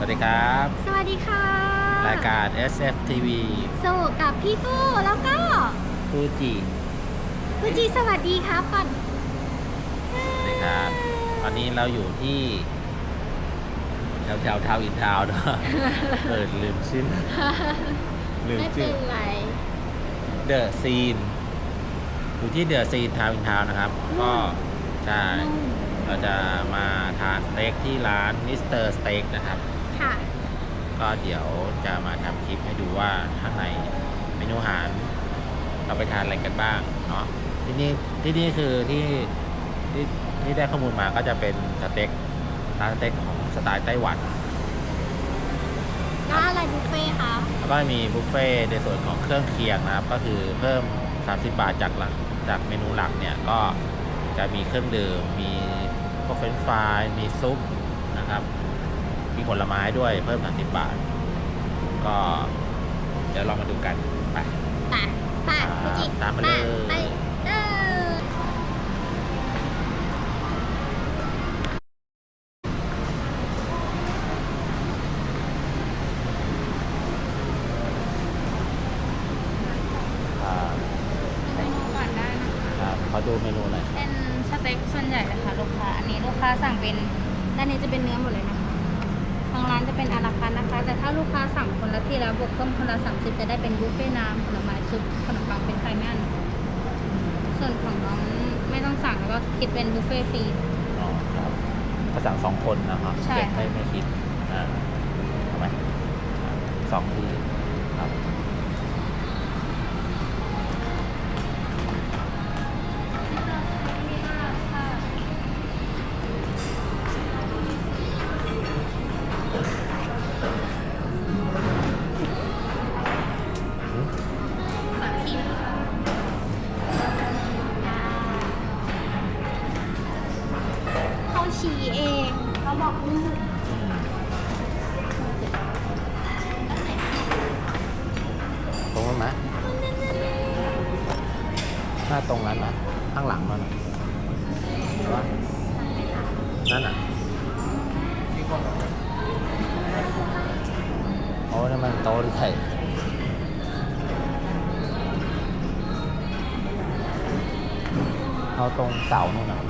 วัสดีครับ สวัสดีค่ะรายการ SF TV สู่กับพี่ฟูแล้วก็ฟูจิฟูจิสวัสดีครับก่อนสวัสดีครับ ตอนนี้เราอยู่ที่แถวแถวทาวอินทาวน์เนอะเออลืมชื่อลืมไม่ชื่เป็อนไรเดอะซีนอยู่ที่เดอะซีนทาวอินทาวน์นะครับ ก็ใช่ เราจะมาทานสเต็กที่ร้านมิสเตอร์สเต็กนะครับ ค่ะ ก็เดี๋ยวจะมาทำคลิปให้ดูว่าข้างในเมนูอาหาร เราไปทานอะไรกันบ้างเนาะที่นี่ที่นี่คือที่ที่ที่ได้ข้อมูลมาก็จะเป็นสเต็กร้านสเต็กของสไตล์ไต้หวันร้านอะไรบุฟเฟ่ต์คะแล้วก็มีบุฟเฟ่ต์ในส่วนของเครื่องเคียงนะครับ ก็คือเพิ่ม 30 บาทจากหลักจากเมนูหลักเนี่ยก็จะมีเครื่องดื่มมีพวกเฟรนช์ฟรายมีซุปนะครับ มีผลไม้ด้วยเพิ่ม 30 บาท ก็ เดี๋ยวลองมาดูกัน ไปไปไปฟูจิตามมาเลยไปเอออ่าเมนูก่อนได้นะคะครับขอดูเมนูหน่อยเป็นสเต็กส่วนใหญ่นะคะลูกค้า อันนี้ลูกค้าสั่งเป็น ด้านนี้จะเป็นเนื้อหมดเลยนะคะ ทางร้านจะเป็นอาราคาร์ทนะคะ แต่ถ้าลูกค้าสั่งคนละที่แล้วบวกเพิ่มคนละสามสิบจะได้เป็นบุฟเฟ่ต์น้ำผลไม้ซุปขนมปังเป็นไข่แม่นส่วนของน้องไม่ต้องสั่งแล้วก็คิดเป็นบุฟเฟ่ต์ฟรี อ๋อครับก็สั่งสองคนนะครับใช่ เด็กค่ะไม่ไม่คิดอ่าทำไหมอ่าสองทีครั ตรงนั้นนะข้างหลังมันวะนั่นอะโอ้นี่นมันโต๊ะที่เอาตรงเสานู่นน่ะ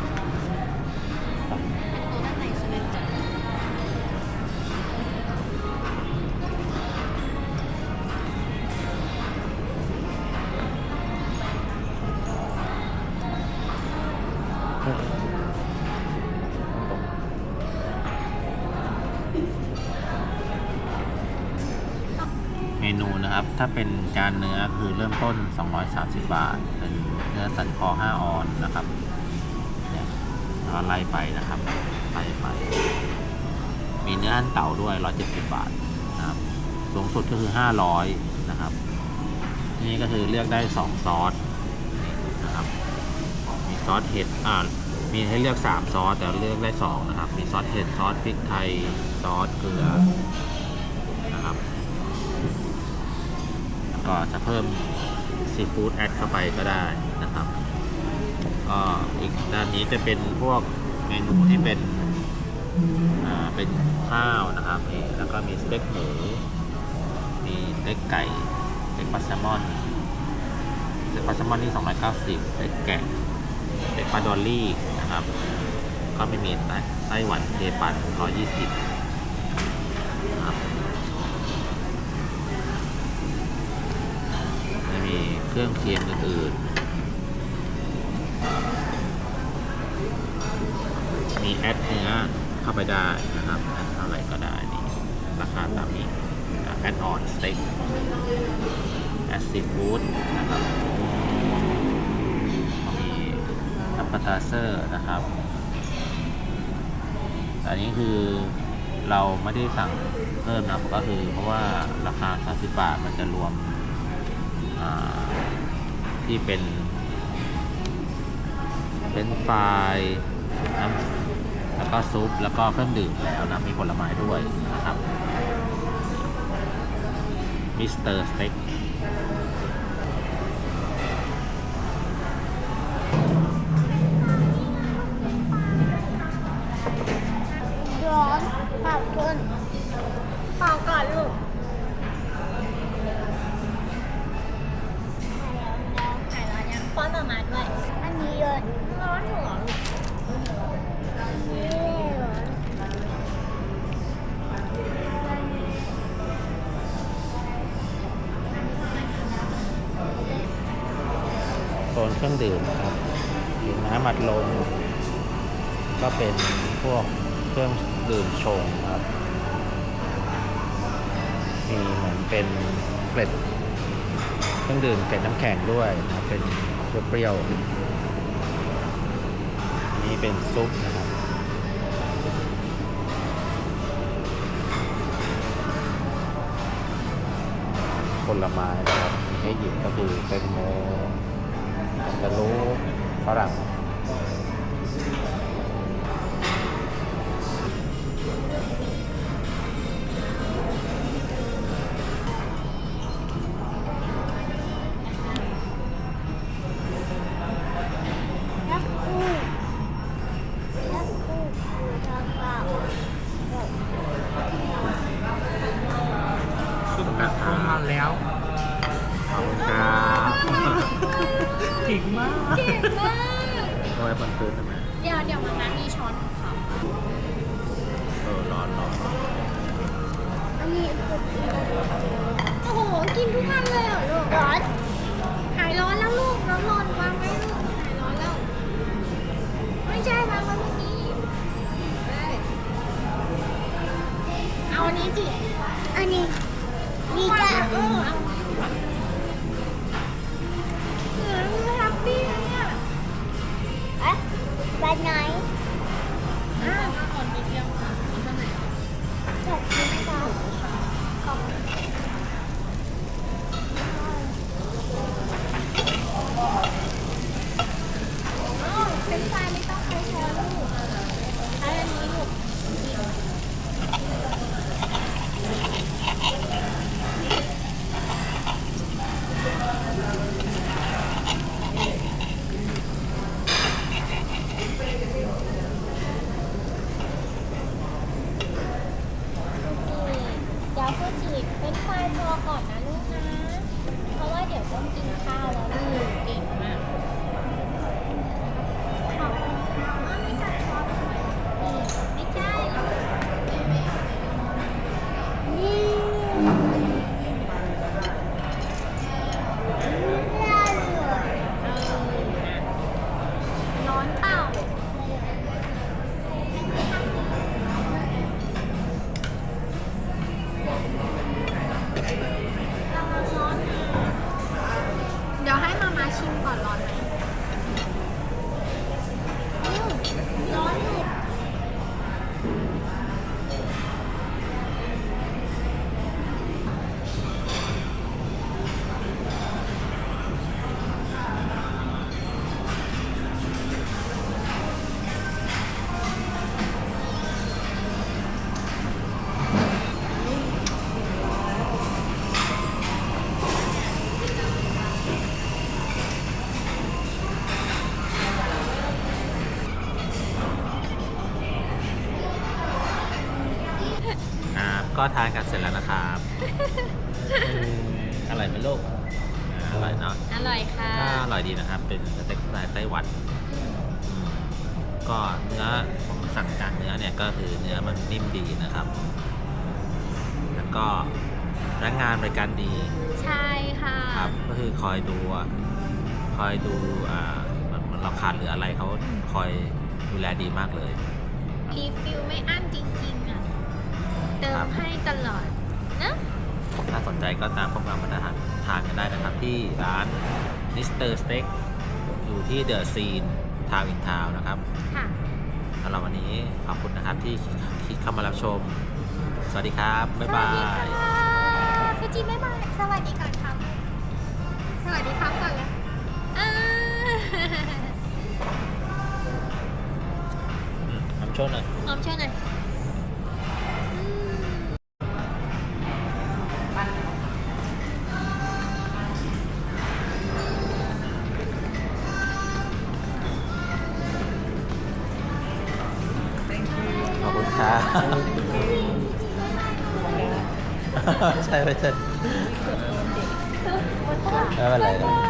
นูนะครับ ถ้าเป็นจานเนื้อคือเริ่มต้น 230 บาท เป็นเนื้อสันคอ 5 ออนนะครับเนี่ยแล้วก็ไล่ไปนะครับไล่ไป มีเนื้ออันเต่าด้วย 170 บาทนะครับ สูงสุดก็คือ 500 นะครับ นี่ก็คือเลือกได้ 2 ซอสนะครับ มีซอสเห็ดอ่ามีให้เลือก 3 ซอส แต่เลือกได้ 2 นะครับ มีซอสเห็ด ซอสพริกไทย ซอสเกลือ ก็จะเพิ่มซีฟู้ดแอดเข้าไปก็ได้นะครับ ก็อีกด้านนี้จะเป็นพวกเมนูที่เป็นอ่าเป็นข้าวนะครับมีแล้วก็มีสเต็กหมูมีสเต็กไก่สเต็กปลาแซลมอนสเต็กปลาแซลมอนนี่290สเต็กแกะสเต็กปลาดอลลี่นะครับ ก็ไม่มีไต้ไต้หวันเทปัน120นะครับ จะมี เครื่องเคียงอื่นๆมีแอดเนื้อเข้าไปได้นะครับแอดเท่าไหร่ก็ได้นี่ราคาตามนี้แอดออนสเต็กแอดซีฟู้ดนะครับมีอัปเปอร์ทาเซอร์นะครับอันนี้คือเราไม่ได้สั่งเพิ่มนะก็คือเพราะว่าราคา 30 บาทมันจะรวม ที่เป็นเป็นไฟรายน้ำแล้วก็ซุป แล้วก็เครื่องดื่มแล้วนะ มีผลไม้ด้วยนะครับ มิสเตอร์สเต็ก นเครื่องดื่มนครับดื่มน้ำอัดลมก็เป็นพวกเครื่องดื่มชงครับมีเหมือนเป็นเกล็ดเครื่องดื่มเกล็ดน้ำแข็งด้วยนะครับเป็นเปรี้ยวๆนนี้เป็นซุปนะครับผลไม้นะครับมีให้หยิบก็คือแตงโม แคนตาลูปฝรั่งยักษ์คู่ยักษ์คู่คือทางเปล่าสุดนะครับมาแล้ว ขอบคุณครับ ก่งมาก เก่งมาก เอาไว้บนพื้นทำไมเดี๋ยวเดี๋ยวมันนั้นมีช้อนของเขาเออร้อนร้อนอันนี้โอ้โห กินทุกวันเลยเหรอลูกร้อน วัน ก็ทานกันเสร็จแล้วนะครับอืมอร่อยไหมลูกอ่าอร่อยเนาะอร่อยค่ะก็อร่อยดีนะครับ เป็นสเต็กสไตล์ไต้หวันอืมก็เนื้อผมสั่งจานเนื้อเนี่ยก็คือเนื้อมันนิ่มดีนะครับ แล้วก็พนักงานบริการดีใช่ค่ะครับก็คือคอยดูอะคอยดูอ่ามันมันเราขาดหรืออะไรเขาคอยดูแลดีมากเลยรีฟิลไม่อั้นจริง ใจก็ตามพวกเรามาทานทานกันได้นะครับ ที่ร้านนิสเตอร์สเต็กอยู่ที่เดอะซีนทาวอินทาวนะครับค่ะสำหรับวันนี้ขอบคุณนะครับที่คิดเข้ามารับชม สวัสดีครับ บ๊ายบาสวัสดียค่ะฟูจิบ๊ายบายสวัสดีก่อนครับ สวัสดีครับก่อนแล้วอ่าอืมทำโชว์หน่อย ออมช่วยหน่อย ใช่ไม่ใช่ไม่เป็นไร